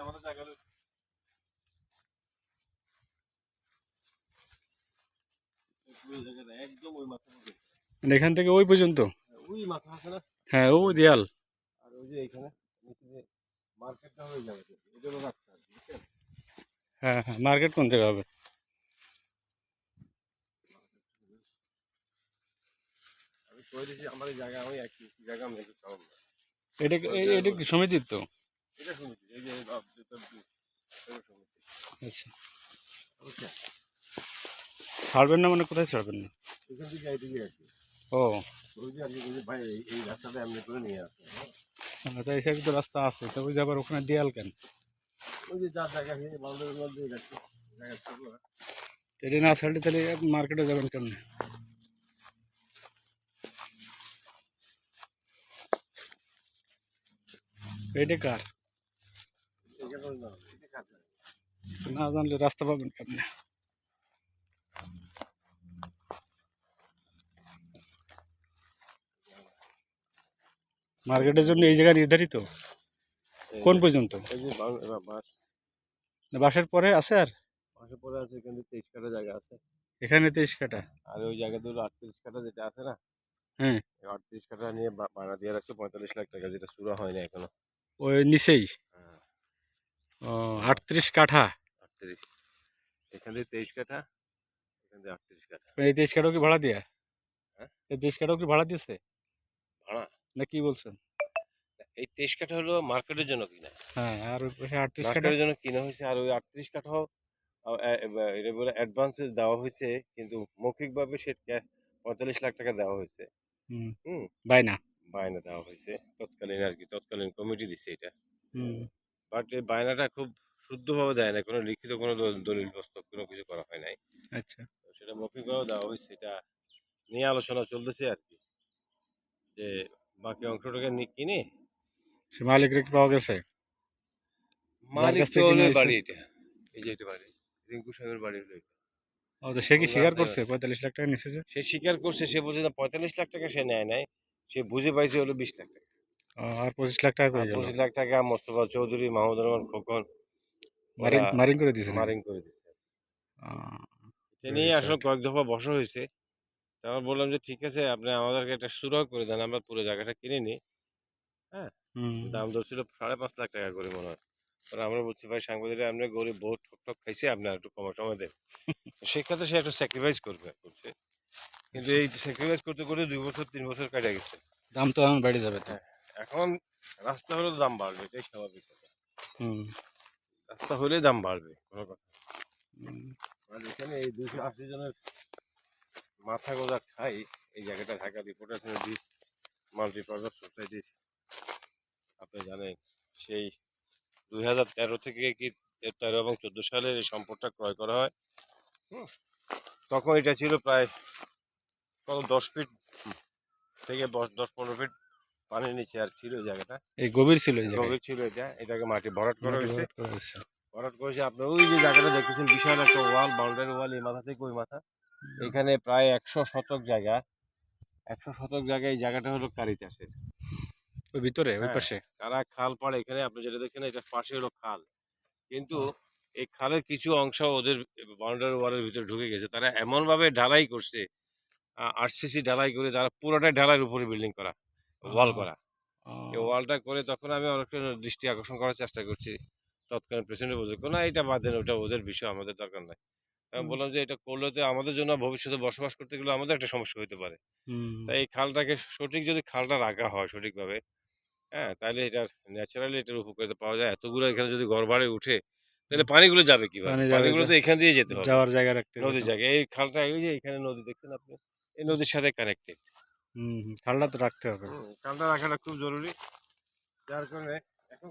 আমাদের এখান থেকে ওই পর্যন্ত? ওই মাথা আছে হ্যাঁ ও দেয়াল। আর ওই যে এখানে মার্কেটটা হয়ে যাবে এটা রাস্তা হ্যাঁ হ্যাঁ মার্কেট কোন জায়গা হবে? জায়গা এক জায়গা না এটা এটা কি সমিতির তো? এটা শুনেছি এই যে। আচ্ছা। ছাড়বেন না মানে কোথায় ছাড়বেন না? এখান থেকে এইদিকে আর কি ও। ওই যে ভাই এই- এই রাস্তাটা এমনি করে নিয়ে তো রাস্তা আছে তো ওই যে আবার ওখানে দেয়াল কেন? ওই যে যার জায়গা আছে বাউন্ডারির মধ্যে যাচ্ছে। জায়গা থাকল না। এটা না ছাড়লে তাহলে মার্কেটে যাবেন কেমনে? এটা কার না, না। না জানলে রাস্তা পাবেন কেমনে? মার্কেটের জন্য এই জায়গা নির্ধারিত? কোন পর্যন্ত? না বাসের পরে আছে আর? বাসে পরে আছে এখান তেইশ কাটা জায়গা আছে। এখানে তেইশ কাটা আর ওই জায়গা দুটো আটত্রিশ কাটা যেটা আছে না? হ্যাঁ। আটত্রিশ কাটা নিয়ে বানা দিয়ে রাখছে পঁয়তাল্লিশ লাখ টাকা যেটা শুরু হয়নি এখনও। ওই নিচেই। হ্যাঁ। ও আটত্রিশ কাঠা। আটত্রিশ। এখান থেকে তেইশ কাঠা এখান থেকে আটত্রিশ কাঠা। এই তেইশ কাটাও কি ভাড়া দিয়া? হ্যাঁ? এই তেইশ কাটাও কি ভাড়া দিয়েছে? ভাড়া? না কি বলছেন? এই তেইশ কাঠা হলো মার্কেটের জন্য কিনা? হ্যাঁ আর ওই আটত্রিশ কাঠা। মার্কেটের জন্য কিনা হয়েছে আর ওই আটত্রিশ কাঠাও এটা বলে অ্যাডভান্সে দেওয়া হয়েছে কিন্তু মৌখিকভাবে সে পঁয়তাল্লিশ লাখ টাকা দেওয়া হয়েছে। হুম। হুম। বাইনা বায়না দেওয়া হয়েছে। তৎকালীন আর কি তৎকালীন কমিটি দিচ্ছে এটা। বাট এই বায়নাটা খুব শুদ্ধভাবে দেয় না। কোনো লিখিত কোনো দলিল প্রস্তাব কোনো কিছু করা হয় নাই। আচ্ছা। সেটা মৌখিকভাবে দেওয়া হয়েছে। এটা নিয়ে আলোচনা চলতেছে আর কি যে বাকি অংশটাকে নি- কিনে সে মালিক রেখে পাওয়া গেছে? মালিক তো হলো? বাড়ি এটা। এই যে এটা বাড়ি। রিঙ্কু সাহেবের বাড়ি হলো এটা। সে কি স্বীকার করছে? পঁয়তাল্লিশ লাখ টাকা নিচে সে স্বীকার করছে সে বলছে পঁয়তাল্লিশ লাখ টাকা সে নেয় নাই। সে বুঝে পাইছে হলো বিশ লাখ টাকা। আর পঁচিশ লাখ টাকা করে পঁচিশ লাখ টাকা মোস্তফা চৌধুরী মাহমুদুর রহমান খোকন মারিং মারিং করে দিয়েছে মারিং করে আহ, সে নিয়ে আসলে কয়েক দফা বসা হয়েছে। তা আমরা বললাম যে ঠিক আছে আপনি আমাদেরকে একটা সুরাহ করে দেন আমরা পুরো জায়গাটা কিনে নিই। হ্যাঁ? দাম দর ছিল সাড়ে পাঁচ লাখ টাকা করে মনে হয়। পরে আমরা বলছি ভাই সাংবাদিকরা আপনি গরিব বহু ঠক ঠক খাইছে আপনার একটু কমে সময় দেন। সেক্ষেত্রে সে একটু স্যাক্রিফাইস করবে করছে। কিন্তু এই স্যাক্রিফাইস করতে করে দুই বছর তিন বছর কাটে গেছে। দাম তো এখন বেড়ে যাবে তো। হ্যাঁ। এখন রাস্তা হলে দাম বাড়বে এটাই স্বাভাবিক কথা। হুম। রাস্তা হলে দাম বাড়বে কোনো কথা আর এখানে এই দুশো আশি জনের মাথা গোজা ঠাই এই জায়গাটা ঢাকা রিপোর্টার দি মাল্টিপারপাস সোসাইটির আপনি জানেন সেই দুই হাজার তেরো থেকে কি তেরো এবং চোদ্দ সালে এই সম্পদটা ক্রয় করা হয়? হুম। তখন এটা ছিল প্রায় কত দশ ফিট থেকে দশ- পনেরো ফিট পানির নিচে আর ছিল জায়গাটা। এই গভীর ছিল গভীর ছিল এটা এটাকে মাটি ভরাট করা হয়েছে। ভরাট করা করেছে আপনার ওই যে জায়গাটা দেখতেছেন বিশাল একটা ওয়াল বাউন্ডারি ওয়াল এই মাথা থেকে ওই মাথা। এখানে প্রায় একশো শতক জায়গা। একশো শতক জায়গায় এই জায়গাটা হলো কারি চাষের। ওই ভিতরে ওই হ্যাঁ। পাশে? তারা খাল পাড়ে এখানে আপনি যেটা দেখেন এটা পাশে হলো খাল। কিন্তু এই খালের কিছু অংশ ওদের বাউন্ডারি ওয়ালের ভিতরে ঢুকে গেছে। তারা এমন ভাবে ঢালাই করছে আরসিসি ঢালাই করে তারা পুরোটাই ঢালাইয়ের উপরে বিল্ডিং করা ওয়াল করা। এই ওয়ালটা করে তখন আমি অনেকটা দৃষ্টি আকর্ষণ করার চেষ্টা করছি তৎকালীন প্রেসিডেন্ট বলছে না এটা বাদ দেন ওটা ওদের বিষয় আমাদের দরকার নাই। আমি বললাম যে এটা করলে তো আমাদের জন্য ভবিষ্যতে বসবাস করতে গেলে আমাদের একটা সমস্যা হতে পারে। তাই এই খালটাকে সঠিক যদি খালটা রাখা হয় সঠিকভাবে হ্যাঁ তাহলে এটার ন্যাচারালি এটার উপকারিতা পাওয়া যায়। এতগুলো এখানে যদি ঘর বাড়ি উঠে তাহলে পানিগুলো যাবে কীভাবে? পানিগুলো তো এখান দিয়ে যেতে হবে। যাওয়ার জায়গা রাখতে হবে নদীর জায়গায় এই খালটা এই যে এখানে নদী দেখছেন আপনি? এই নদীর সাথে কানেক্টেড হুম ঠান্ডা তো রাখতে হবে। ঠান্ডা রাখাটা খুব জরুরি। যার কারণে